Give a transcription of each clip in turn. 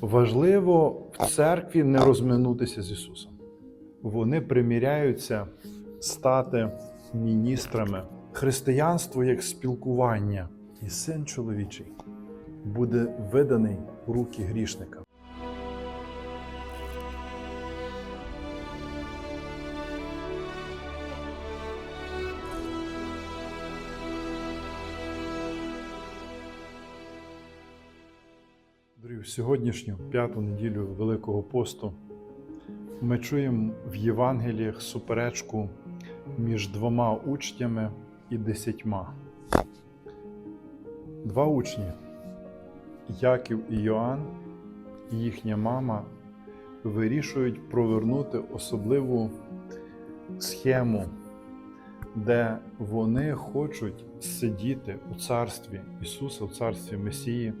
Важливо в церкві не розминутися з Ісусом. Вони приміряються стати міністрами. Християнство як спілкування, і син чоловічий буде виданий у руки грішника. В сьогоднішню п'яту неділю Великого посту ми чуємо в Євангеліях суперечку між двома учнями і десятьма. Два учні Яків і Йоанн, і їхня мама вирішують провернути особливу схему, де вони хочуть сидіти у царстві Ісуса, у царстві Месії,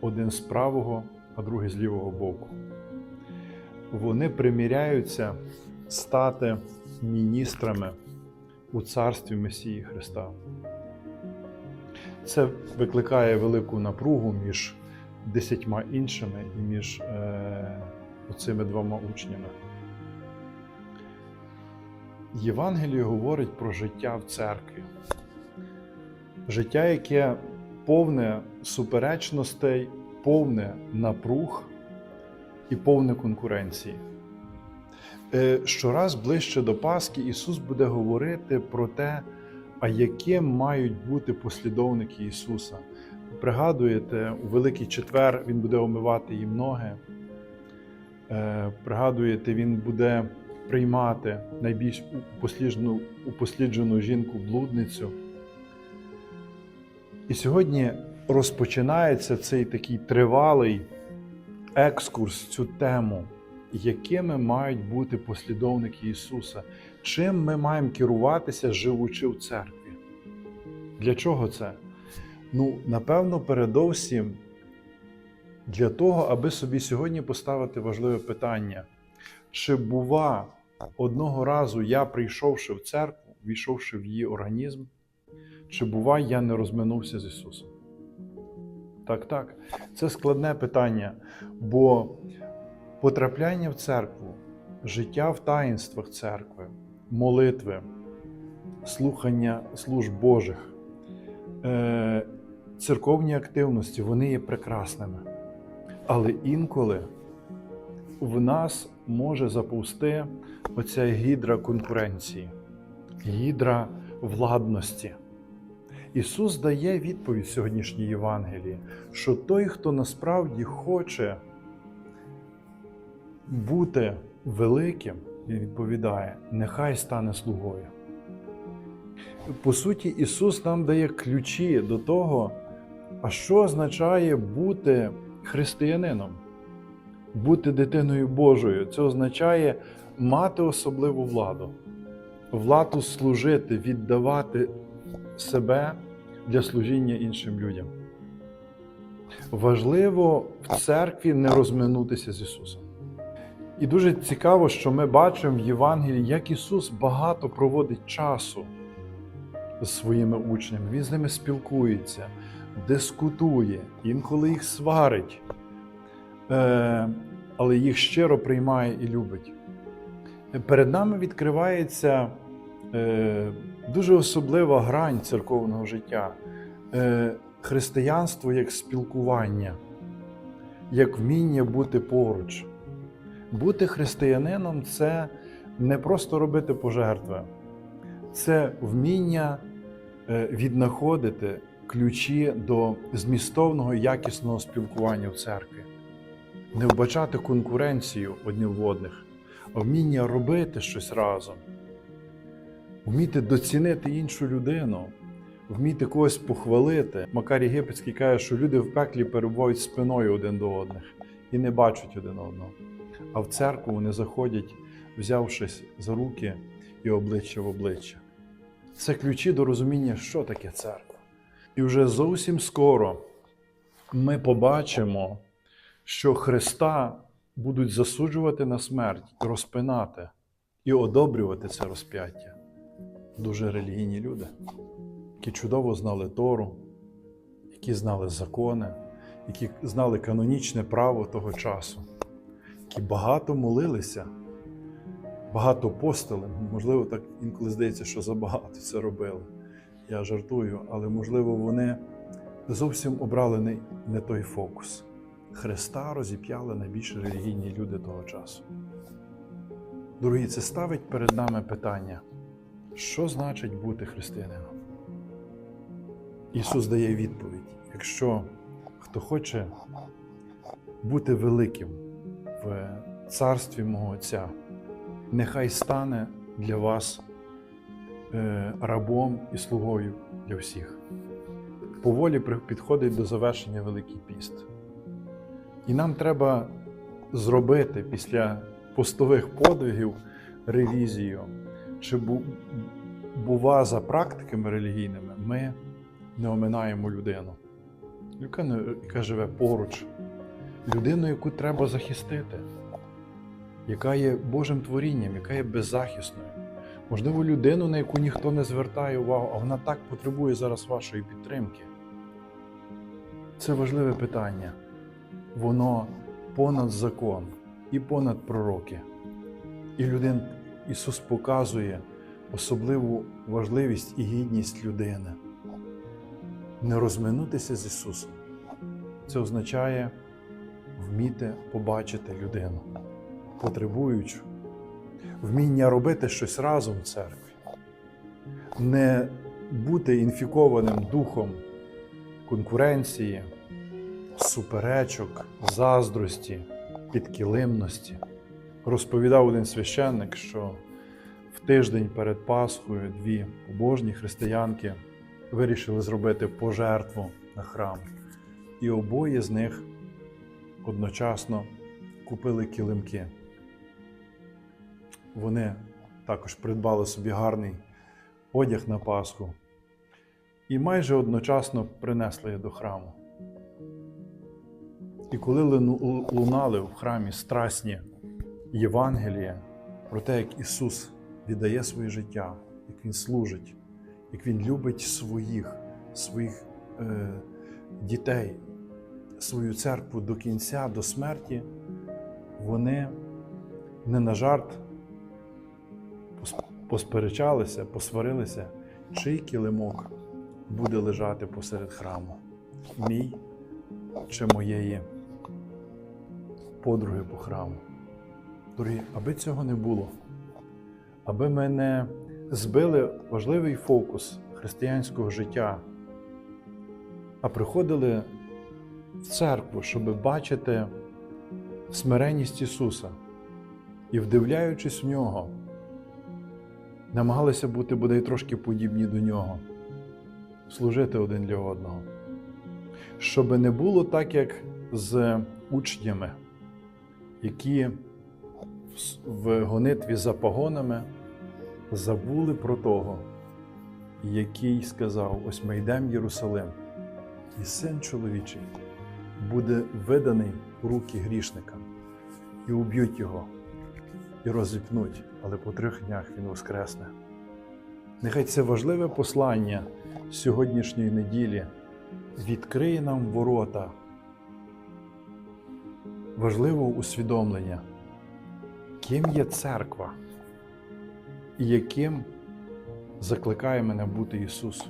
один з правого, а другий з лівого боку. Вони приміряються стати міністрами у царстві Месії Христа. Це викликає велику напругу між десятьма іншими і між е, оцими двома учнями. Євангеліє говорить про життя в церкві. Життя, яке повне суперечностей, повне напруг і повне конкуренції. Е, Щораз ближче до Пасхи Ісус буде говорити про те, а яким мають бути послідовники Ісуса. Пригадуєте, у Великий Четвер Він буде омивати їм ноги. Е, Пригадуєте, Він буде приймати найбільш упосліджену, упосліджену жінку блудницю. І сьогодні розпочинається цей такий тривалий екскурс цю тему, якими мають бути послідовники Ісуса, чим ми маємо керуватися, живучи в церкві. Для чого це? Ну, напевно, передовсім для того, аби собі сьогодні поставити важливе питання: чи бува одного разу я, прийшовши в церкву, війшовши в її організм, чи бува я не розминувся з Ісусом? Так, так. Це складне питання, бо потрапляння в церкву, життя в таїнствах церкви, молитви, слухання служб Божих, е, церковні активності, вони є прекрасними. Але інколи в нас може заповзти оця гідра конкуренції, гідра владності. Ісус дає відповідь сьогоднішній Євангелії, що той, хто насправді хоче бути великим, він відповідає, нехай стане слугою. По суті, Ісус нам дає ключі до того, а що означає бути християнином, бути дитиною Божою. Це означає мати особливу владу, владу служити, віддавати себе для служіння іншим людям. Важливо в церкві не розминутися з Ісусом. І дуже цікаво, що ми бачимо в Євангелії, як Ісус багато проводить часу з своїми учнями. Він з ними спілкується, дискутує, інколи їх сварить, е, але їх щиро приймає і любить. Перед нами відкривається дуже особлива грань церковного життя. Е, Християнство як спілкування, як вміння бути поруч. Бути християнином це не просто робити пожертви, це вміння е, віднаходити ключі до змістовного якісного спілкування в церкві, не вбачати конкуренцію одним в одних, а вміння робити щось разом, вміти доцінити іншу людину, вміти когось похвалити. Макар Єгипетський каже, що люди в пеклі перебувають спиною один до одних і не бачать один одного. А в церкву вони заходять, взявшись за руки і обличчя в обличчя. Це ключі до розуміння, що таке церква. І вже зовсім скоро ми побачимо, що Христа будуть засуджувати на смерть, розпинати і одобрювати це розп'яття. Дуже релігійні люди, які чудово знали Тору, які знали закони, які знали канонічне право того часу, які багато молилися, багато постили. Можливо, так інколи здається, що забагато це робили. Я жартую, але можливо, вони зовсім обрали не, не той фокус. Христа розіп'яли найбільш релігійні люди того часу. Дорогі, це ставить перед нами питання, що значить бути християнином? Ісус дає відповідь: якщо хто хоче бути великим в царстві мого Отця, нехай стане для вас е, рабом і слугою для всіх. Поволі підходить до завершення Великий піст. І нам треба зробити після постових подвигів ревізію, чи бу- бува за практиками релігійними ми не оминаємо людину, яка, не- яка живе поруч, людину, яку треба захистити, яка є Божим творінням, яка є беззахисною. Можливо, людину, на яку ніхто не звертає увагу, а вона так потребує зараз вашої підтримки. Це важливе питання. Воно понад закон і понад пророки. І людин Ісус показує особливу важливість і гідність людини. Не розминутися з Ісусом. Це означає вміти побачити людину, потребуючу, вміння робити щось разом в церкві, не бути інфікованим духом конкуренції, суперечок, заздрості, підкилимності. Розповідав один священник, що в тиждень перед Пасхою дві побожні християнки вирішили зробити пожертву на храм. І обоє з них одночасно купили килимки. Вони також придбали собі гарний одяг на Пасху і майже одночасно принесли до храму. І коли лунали в храмі страсні Євангелія про те, як Ісус віддає своє життя, як Він служить, як Він любить своїх, своїх е, дітей, свою церкву до кінця, до смерті, вони не на жарт посперечалися, посварилися, чий килимок буде лежати посеред храму, мій чи моєї подруги по храму. Дорогі, аби цього не було, аби ми не збили важливий фокус християнського життя, а приходили в церкву, щоб бачити смиренність Ісуса і, вдивляючись в нього, намагалися бути бодай трошки подібні до нього, служити один для одного. Щоб не було так, як з учнями, які в гонитві за погонами забули про того, який сказав: ось ми йдемо в Єрусалим, і син чоловічий буде виданий у руки грішникам, і уб'ють його, і розіпнуть, але по трьох днях він воскресне. Нехай це важливе послання сьогоднішньої неділі відкриє нам ворота важливого усвідомлення, ким є церква і яким закликає мене бути Ісус.